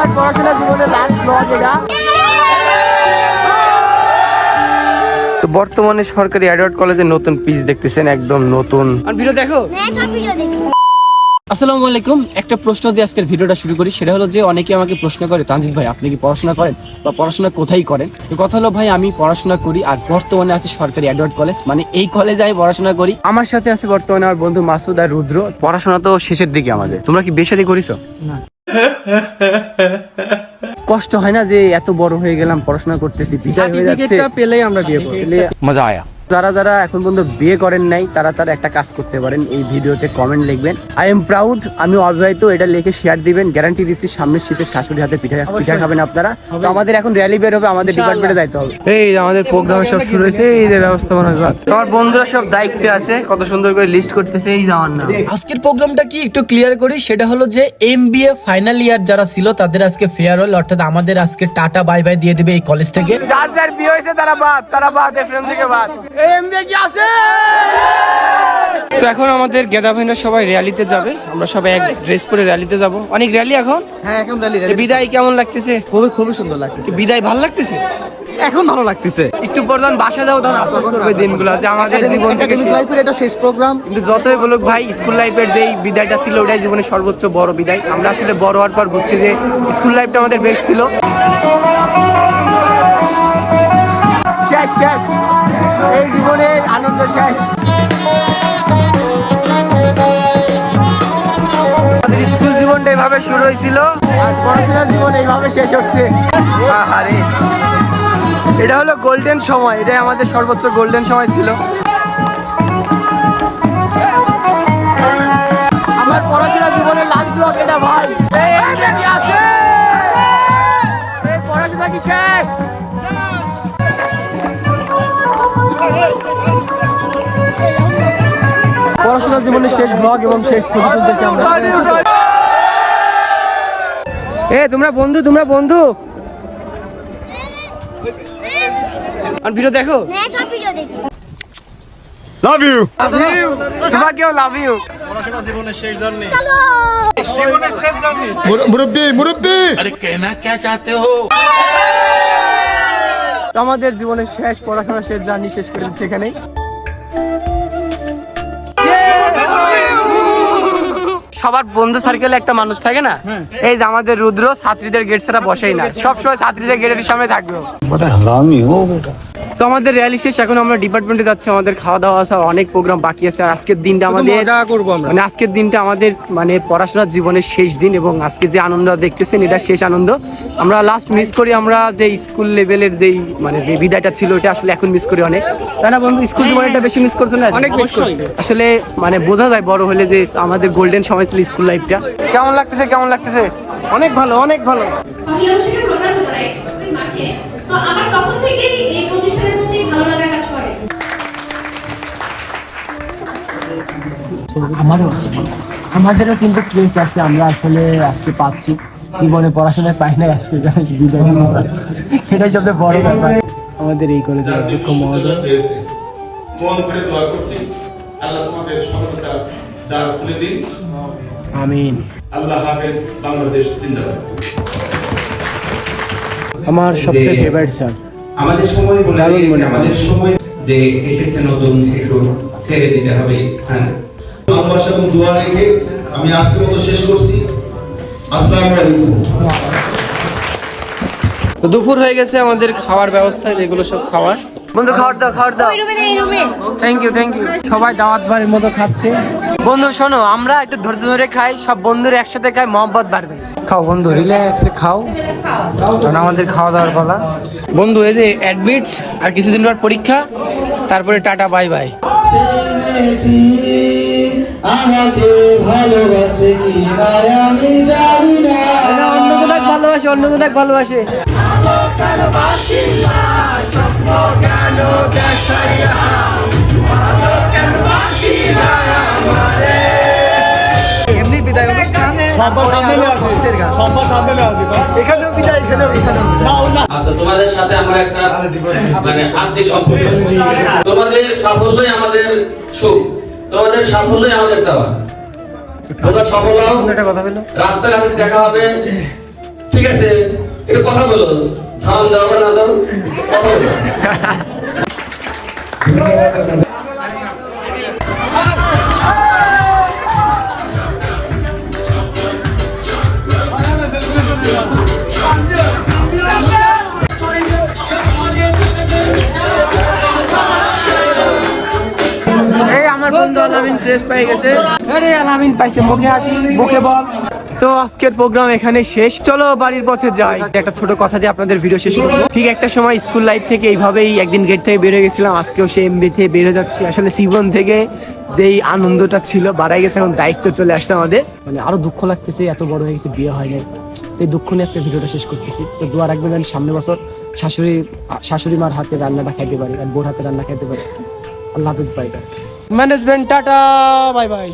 আমার পড়াশোনা জীবনের লাস্ট ব্লগ এটা। তো বর্তমানে সরকারি অ্যাডওয়ার্ড কলেজে নতুন পিচ দেখতেছেন একদম নতুন। আর ভিডিও দেখো? হ্যাঁ সব ভিডিও দেখি। আসসালামু আলাইকুম। একটা প্রশ্ন দিয়ে আজকের ভিডিওটা শুরু করি। সেটা হলো যে অনেকে আমাকে প্রশ্ন করে তানজিদ ভাই আপনি কি পড়াশোনা করেন বা পড়াশোনা কোথায় করেন? তো কথা হলো ভাই আমি পড়াশোনা করি আর বর্তমানে আছে সরকারি অ্যাডওয়ার্ড কলেজ মানে এই কলেজে আমি পড়াশোনা করি। আমার সাথে আছে বর্তমানে আমার বন্ধু মাসুদ আর রুদ্র। পড়াশোনা তো শেষের দিকে আমাদের। তোমরা কি বেসারি করিছো? কষ্ট হয় না যে এত বড় হয়ে গেলাম পড়াশোনা করতেছি পেলেই আমরা বিয়ে মজা আয়া। যারা যারা এখন পর্যন্ত বিয়ে করেন নাই তারা তারা একটা কাজ করতে পারেন। এই ভিডিওতে কমেন্ট লিখবেন। আই এম প্রাউড আমি অবিবাহিত এটা লিখে শেয়ার দিবেন। গ্যারান্টি দিচ্ছি সামনের শীতের শাশুড়ি হাতে পিঠা পিঠা খাবেন আপনারা। তো আমাদের এখন র্যালি বের হবে আমাদের ডিপার্টমেন্টে দায়িত্ব হবে। এই আমাদের প্রোগ্রাম সব শুরু হয়েছে এই যে ব্যবস্থাপনা বিভাগ। আমার বন্ধুরা সব দায়িত্বে আছে কত সুন্দর করে লিস্ট করতেছে এই যাওয়ার না আজকের প্রোগ্রামটা কি একটু ক্লিয়ার করি? সেটা হলো যে এম ফাইনাল ইয়ার যারা ছিল তাদের আজকে ফেয়ারওয়েল অর্থাৎ আমাদের আজকে টাটা বাই বাই দিয়ে দিবে এই কলেজ থেকে। যার যার বিয়ে হয়েছে তারা বাদ তারা বাদ এফএম থেকে বাদ। তো এখন আমাদের গেদা ভাইরা সবাই র্যালিতে যাবে। আমরা সবাই এক ড্রেস পরে র্যালিতে যাব। অনেক র্যালি এখন। হ্যাঁ এখন র্যালি বিদায় কেমন লাগতেছে? খুবই খুবই সুন্দর লাগতেছে। বিদায় ভালো লাগতেছে? এখন ভালো লাগতেছে। একটু পর যখন বাসা যাও তখন আফসোস করবে দিনগুলো যে আমাদের জীবন থেকে লাইফের এটা শেষ প্রোগ্রাম কিন্তু যতই বলুক ভাই স্কুল লাইফের যেই বিদায়টা ছিল ওটাই জীবনের সর্বোচ্চ বড় বিদায়। আমরা আসলে বড় হওয়ার পর বুঝছি যে স্কুল লাইফটা আমাদের বেস্ট ছিল। শেষ শেষ। এই জীবনের আনন্দ শেষ। স্কুল জীবনটা এইভাবে শুরু হয়েছিল? আর পড়াশোনার জীবন এইভাবে শেষ হচ্ছে। আহারে। এটা হলো গোল্ডেন সময় এটাই আমাদের সর্বোচ্চ গোল্ডেন সময় ছিল। আমার পড়াশোনা জীবনের লাস্ট ব্লক এটা ভাই। এই পড়াশোনা কি শেষ? পড়াশোনা জীবনের শেষ ব্লগ এবং শেষ ছবি তুলতেছি আমরা। এ তোমরা বন্ধু তোমরা বন্ধু। আর ভিডিও দেখো? হ্যাঁ সব ভিডিও দেখি। লাভ ইউ তোমাকেও লাভ ইউ চলো! মুরব্বী মুরব্বী! আমাদের জীবনের শেষ পড়াশোনা শেষ জার্নি শেষ করে দিচ্ছে এখানেই। সবার বন্ধু সার্কেলে একটা মানুষ থাকে না? এই যে আমাদের রুদ্র ছাত্রীদের গেট ছাড়া বসেই না। সবসময় ছাত্রীদের গেটের সামনে থাকবে তো আমাদের র্যালি শেষ এখন আমরা ডিপার্টমেন্টে যাচ্ছি আমাদের খাওয়া দাওয়া আছে অনেক প্রোগ্রাম বাকি আছে আর আজকের দিনটা আমাদের মজা করব আমরা। মানে আজকের দিনটা আমাদের মানে পড়াশোনার জীবনের শেষ দিন এবং আজকে যে আনন্দ দেখতেছেন এটা শেষ আনন্দ। আমরা লাস্ট মিস করি আমরা যে স্কুল লেভেলের যেই মানে যে বিদায়টা ছিল এটা আসলে এখন মিস করি অনেক। তাই না বন্ধু স্কুল জীবনটা বেশি মিস করছ না? অনেক মিস করছি। আসলে মানে বোঝা যায় বড় হলে যে আমাদের গোল্ডেন সময় ছিল স্কুল লাইফটা। কেমন লাগতেছে কেমন লাগতেছে? অনেক ভালো অনেক ভালো। অভিভাবকের প্রোগ্রাম হতো রাইট ওই মাঠে তো আমার তখন থেকেই এই প্রতিষ্ঠানের প্রতি ভালো লাগা কাজ করে আমারও আমাদেরও কিন্তু প্লেস আছে আমরা আসলে আজকে পাচ্ছি। জীবনে পড়াশোনায় পাই না আজকে বিদায় পারছি এটাই সবচেয়ে বড় ব্যাপার। আমাদের এই কলেজের অধ্যক্ষ মহোদয়। মন করে দোয়া করছি। আল্লাহ তোমাদের দ্বার খুলে দিন আমিন। আল্লাহ হাফেজ বাংলাদেশ জিন্দাবাদ। আমার সবচেয়ে ফেভারিট স্যার আমাদের সময় বলে দারুণ মনে হয়। আমাদের সময় যে এসেছে নতুন শিশু ছেড়ে দিতে হবে স্থান। ভালোবাসা এবং দোয়া রেখে আমি আজকের মতো শেষ করছি। আসসালামু আলাইকুম। তো দুপুর হয়ে গেছে আমাদের খাওয়ার ব্যবস্থা যেগুলো সব খাওয়ার। বন্ধু খাওয়ার দাও খাওয়ার দাও। থ্যাংক ইউ থ্যাংক ইউ সবাই দাওয়াত বাড়ির মতো খাচ্ছে। বন্ধু শোনো আমরা একটু ধৈর্য ধরে খাই সব বন্ধুরা একসাথে খাই মহব্বত বাড়বে। খাও বন্ধু রিল্যাক্সে খাও। কারণ আমাদের খাওয়া দাওয়ার পালা। বন্ধু এই যে অ্যাডমিট আর কিছুদিন পর পরীক্ষা তারপরে টাটা বাই বাই ভালোবাসে অন্য কোথায় ভালোবাসে। অন্য কোথায় ভালোবাসে এমনি বিদায় অনুষ্ঠান। সম্পা সামনে কষ্টের গান। সম্পা সামনে এখানেও বিদায় এখানেও এখানেও আচ্ছা তোমাদের সাথে আমার একটা মানে আত্মিক সম্পর্ক তোমাদের সাফল্যই আমাদের সুখ। তোমাদের সাফল্যই আমাদের চাওয়া। তোমরা সফল হও। রাস্তাঘাটে দেখা হবে। ঠিক আছে একটু কথা বলো। না দাও এই আমার বন্ধু আলামিন ড্রেস পেয়ে গেছে। আরে আলামিন পাইছে মুখে হাসি মুখে বল। তো আজকের প্রোগ্রাম এখানে শেষ। চলো বাড়ির পথে যাই। একটা ছোট কথা দিয়ে আপনাদের ভিডিও শেষ করব। ঠিক একটা সময় স্কুল লাইফ থেকে এইভাবেই একদিন গেট থেকে বের হয়ে গেছিলাম। আজকেও সে এমবি থেকে বের হয়ে যাচ্ছি। আসলে জীবন থেকে যেই আনন্দটা ছিল বাড়াই গেছে এখন দায়িত্ব চলে আসছে আমাদের। মানে আরও দুঃখ লাগতেছে এত বড় হয়ে গেছে বিয়ে হয় নাই। এই দুঃখ নিয়ে আজকে ভিডিওটা শেষ করতেছি। তো দোয়া রাখবেন যেন সামনে বছর শাশুড়ি শাশুড়ি মার হাতে রান্নাটা খাইতে পারি আর বোর হাতে রান্না খাইতে পারি। আল্লাহ হাফিজ bye management tata bye bye